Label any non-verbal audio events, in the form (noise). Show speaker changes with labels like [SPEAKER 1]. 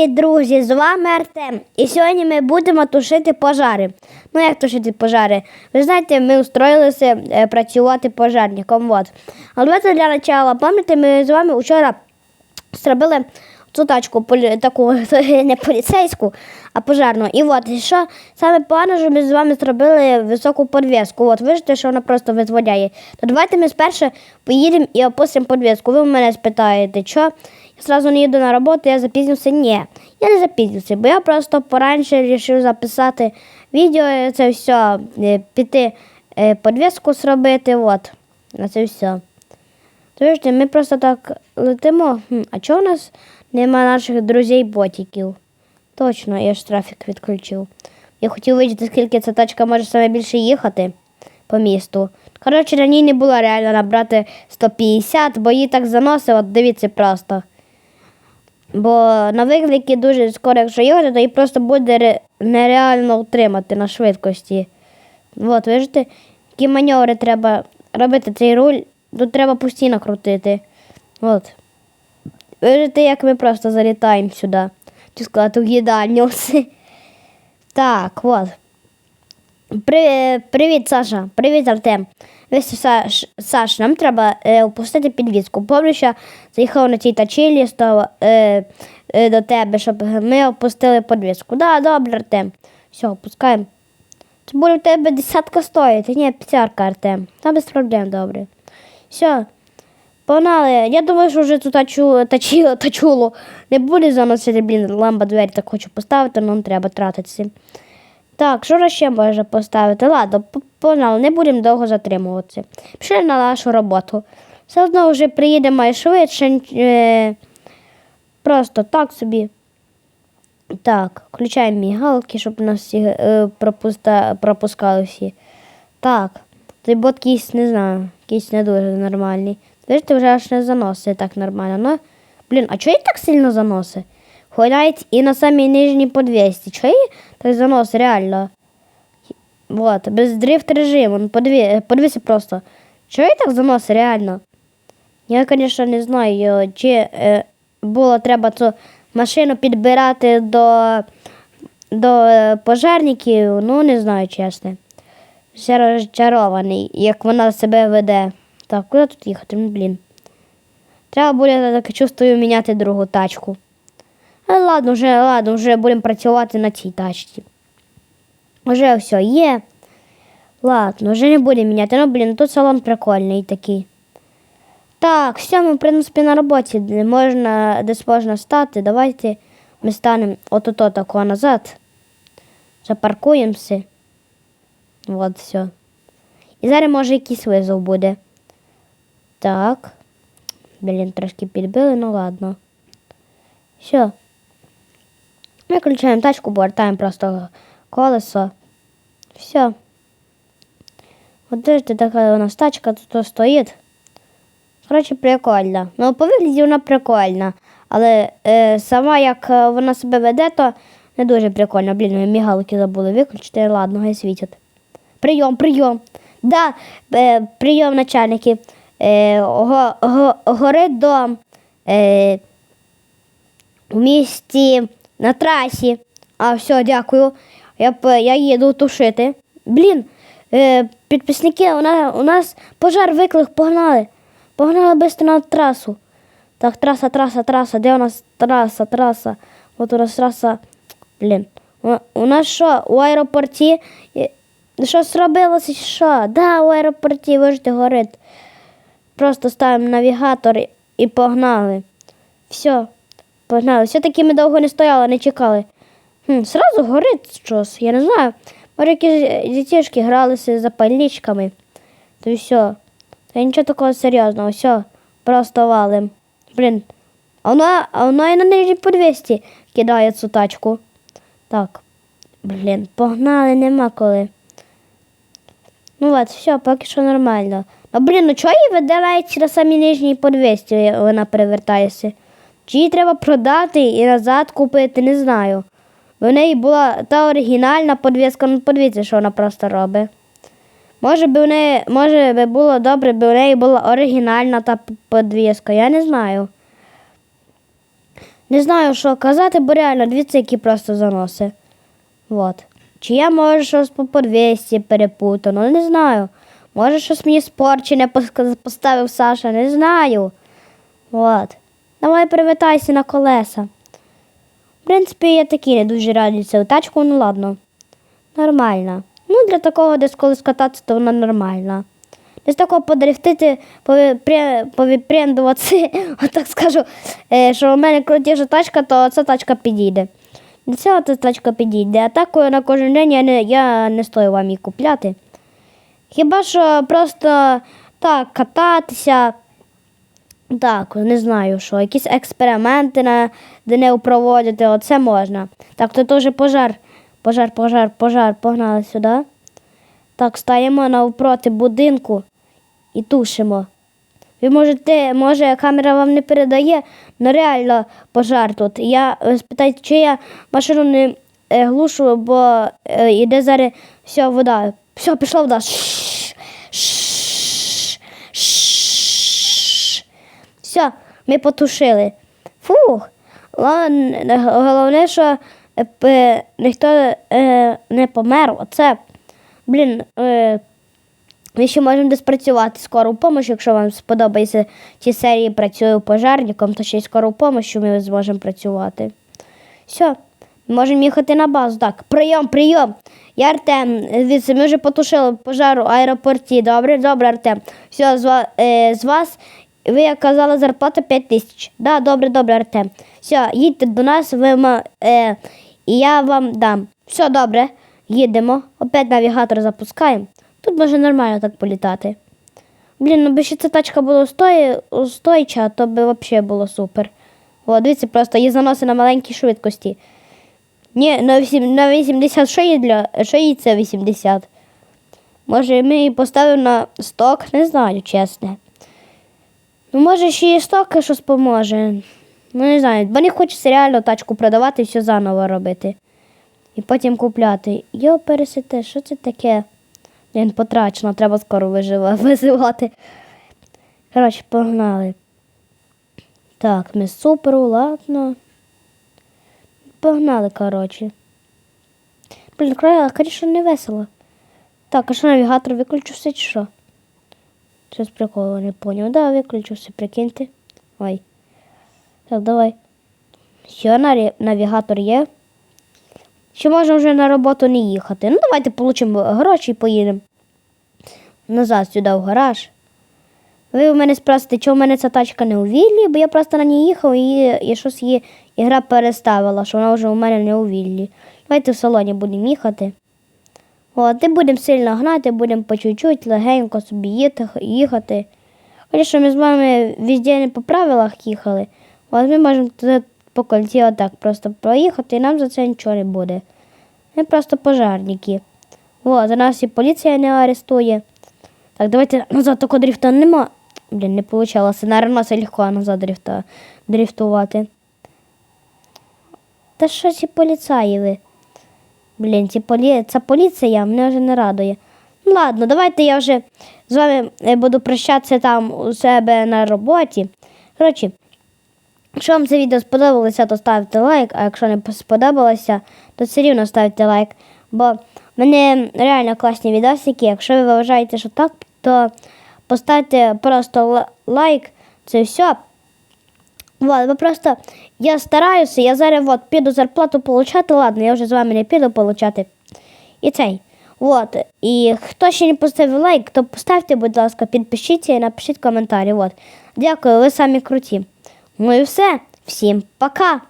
[SPEAKER 1] Привіт, друзі! З вами Артем. І сьогодні ми будемо тушити пожари. Ну, як тушити пожари? Ви знаєте, ми устроїлися е, працювати пожарником. От. Але давайте для початку, пам'ятаєте, ми з вами вчора зробили цю тачку полі- таку (laughs) не поліцейську, а пожарну. І от, що саме погано, що ми з вами зробили високу подвіску. От, бачите, що вона просто визволяє. То давайте ми спершу поїдемо і опустимо подвіску. Ви в мене спитаєте, що я зразу не їду на роботу, я запізнився. Ні, я не запізнився, бо я просто пораньше вирішив записати відео, це все, е, піти е, подвіску зробити. От, на це все. Слухайте, ми просто так летимо. Хм, а чого у нас нема наших друзей-ботиків? Точно, я ж трафік відключив. Я хотів видіти, скільки ця тачка може саме більше їхати по місту. Коротше, на ній не було реально набрати 150, бо її так заносило, дивіться просто. Бо на виклики дуже скоро, якщо їхати, то її просто буде нереально утримати на швидкості. От, бачите, які маневри треба робити цей руль, тут треба постійно крутити. От. Бачите, як ми просто залітаємо сюди. Чи сказати, в їдальню. (laughs) Так, от. При, привіт, Саша. Привіт, Артем. Весь Саш, Саш, нам треба е, опустити підвіску. Помню, заїхав на цій тачілі став, е, е, до тебе, щоб ми опустили підвіску. Да, добре, Артем. Все, опускаємо. Це буде в тебе десятка стоїть. Ні, п'ятярка, Артем. Там без проблем, добре. Все. Погнали. Я думаю, що вже тут тачу, тачіло, тачуло не буде заносити, блін, ламба двері так хочу поставити, але нам треба тратитися. Так, що ще можна поставити? Ладно, погнали, не будемо довго затримуватися. Пішли на нашу роботу. Все одно вже приїдемо і швидше. Е, просто так собі. Так, включаємо мігалки, щоб нас всі е, пропуста, пропускали всі. Так, цей бот якийсь, не знаю, якийсь не дуже нормальний. Бачите, вже аж не заносить так нормально. Ну, блін, а чого її так сильно заносить? Навіть і на самій нижній по 200. Чого її так заносить, реально? Вот, без дрифт режиму. Ну, подивися просто. Чого її так заносить, реально? Я, звісно, не знаю, чи е, було треба цю машину підбирати до, до е, пожежників, ну не знаю, чесно. Ще розчарований, як вона себе веде. Так, куди тут їхати? Ну, блін. Треба буде, я так чувствую, міняти другу тачку. А ладно, вже, ладно, вже будемо працювати на цій тачці. Вже все є. Ладно, вже не будемо міняти. Ну, блін, тут салон прикольний такий. Так, все, ми, в принципі, на роботі, де можна, десь можна стати. Давайте ми станемо от-ото тако назад. Запаркуємося. От, все. І зараз, може, якийсь визов буде. Так. Блін, трошки підбили, ну ладно. Все. Виключаємо тачку, повертаємо просто колесо. Все. От бачите, така у нас тачка тут стоїть. Коротше, прикольно. Ну, по вигляді вона прикольна. Але е, сама як е, вона себе веде, то не дуже прикольно. Блін, ми мігалки забули виключити, ладно, хай світять. Прийом, прийом. Да, е, прийом начальники. Е, го, го, горить дом е, в місті на трасі. А, все, дякую. Я, я їду тушити. Блін, е, підписники, у нас, у нас пожар виклик, погнали. Погнали швидко на трасу. Так, траса, траса, траса. Де у нас траса, траса? От у нас траса. Блін. У, нас що, у аеропорті? е, Що зробилося? чи Що? Да, у аеропорті, бачите, горить. Просто ставимо навігатор і погнали. Все, погнали. Все-таки ми довго не стояли, не чекали. Хм, сразу горить щось, я не знаю. Може, якісь дітішки гралися з запальничками. То й все. Та нічого такого серйозного, все, просто валим. Блін. А вона, а і на нижній по 200 кидає цю тачку. Так. Блін, погнали, нема коли. Ну от, все, поки що нормально. А блін, ну чого її навіть на самій нижній по 200 вона перевертається? Чи її треба продати і назад купити, не знаю. В неї була та оригінальна подвіска, ну подивіться, що вона просто робить. Може би в неї, може би було добре, би в неї була оригінальна та подвіска, я не знаю. Не знаю, що казати, бо реально дивіться, які просто заноси. Вот. Чи я може щось по подвісті перепутано, не знаю. Може, щось мені спорчене поставив Саша, не знаю. Вот. Давай привітайся на колеса. В принципі, я такі не дуже раді цю тачку, ну ладно. Нормальна. Ну, для такого десь колись кататися, то вона нормальна. Десь такого подрифтити, повіпрендуватися, (laughs) отак скажу, е, що у мене крутіша тачка, то ця тачка підійде. Для цього ця тачка підійде. А так е, на кожен день я не, я не стою вам її купляти. Хіба що просто так кататися, так, не знаю, що, якісь експерименти на ДНЕ проводити, оце можна. Так, тут теж пожар. Пожар, пожар, пожар, погнали сюди. Так, стаємо навпроти будинку і тушимо. Ви можете, може, камера вам не передає, але реально пожар тут. Я е, спитайте, чи я машину не е, глушу, бо е, йде зараз все, вода. Все, пішла вода. Все, ми потушили. Фух. Головне, що е, ніхто е, не помер. Оце, блін, е, ми ще можемо десь працювати скору помощь, якщо вам сподобається ці серії працюю пожарником, то ще й скору помощь ми зможемо працювати. Все, можемо їхати на базу. Так, прийом, прийом. Я Артем. Дивіться, ми вже потушили пожар у аеропорті. Добре, добре, Артем. Все, з вас, ви казали, зарплата 5 тисяч. Да, добре, добре, Артем. Все, їдьте до нас, ви, ма- е, і я вам дам. Все добре, їдемо. Опять навігатор запускаємо. Тут може нормально так політати. Блін, ну би ще ця тачка була устойча, то би взагалі було супер. О, дивіться, просто її заноси на маленькій швидкості. Ні, на 80 що їй для. Що їй це 80? Може, ми її поставимо на сток, не знаю, чесно. Ну, може, ще і сток щось поможе. Ну, не знаю, бо не хочеться реально тачку продавати і все заново робити. І потім купляти. Йо, пересите, що це таке? Він потрачено, треба скоро визивати. (laughs) Коротше, погнали. Так, ми супер, ладно. Погнали, коротше. Блін, кра- конечно, не весело. Так, а що навігатор виключився чи що? Щось приколу не поняв. Да, виключився, прикиньте. Ой. Так, давай. Наві- навігатор є? Чи можемо вже на роботу не їхати? Ну, давайте получимо гроші і поїдемо. Назад сюди в гараж. Ви у мене спросите, чому в мене ця тачка не у віллі, бо я просто на ній їхав і, і щось її ігра переставила, що вона вже у мене не у віллі. Давайте в салоні будемо їхати. От, і будемо сильно гнати, будемо по чуть-чуть, легенько собі їхати. Звісно, ми з вами везде не по правилах їхали. От ми можемо туди по кольці отак просто проїхати, і нам за це нічого не буде. Ми просто пожарники. О, за нас і поліція не арестує. Так, давайте назад такого дрифта нема. Блін, не вийшло. На Реносі легко назад дрифта, дрифтувати. Та що ці поліцаї? Блін, ці полі... ця поліція мене вже не радує. Ну ладно, давайте я вже з вами е, буду прощатися там у себе на роботі. Коротше, якщо вам це відео сподобалося, то ставте лайк, а якщо не сподобалося, то все рівно ставте лайк. Бо в мене реально класні відосики. Якщо ви вважаєте, що так, то поставте просто лайк, це все. Вот, бо просто я стараюся, я зараз от, піду зарплату получати, ладно, я вже з вами не піду получати. І цей. Вот. І хто ще не поставив лайк, то поставте, будь ласка, підпишіться і напишіть коментарі. Вот. Дякую, ви самі круті. Ну і все. Всім пока!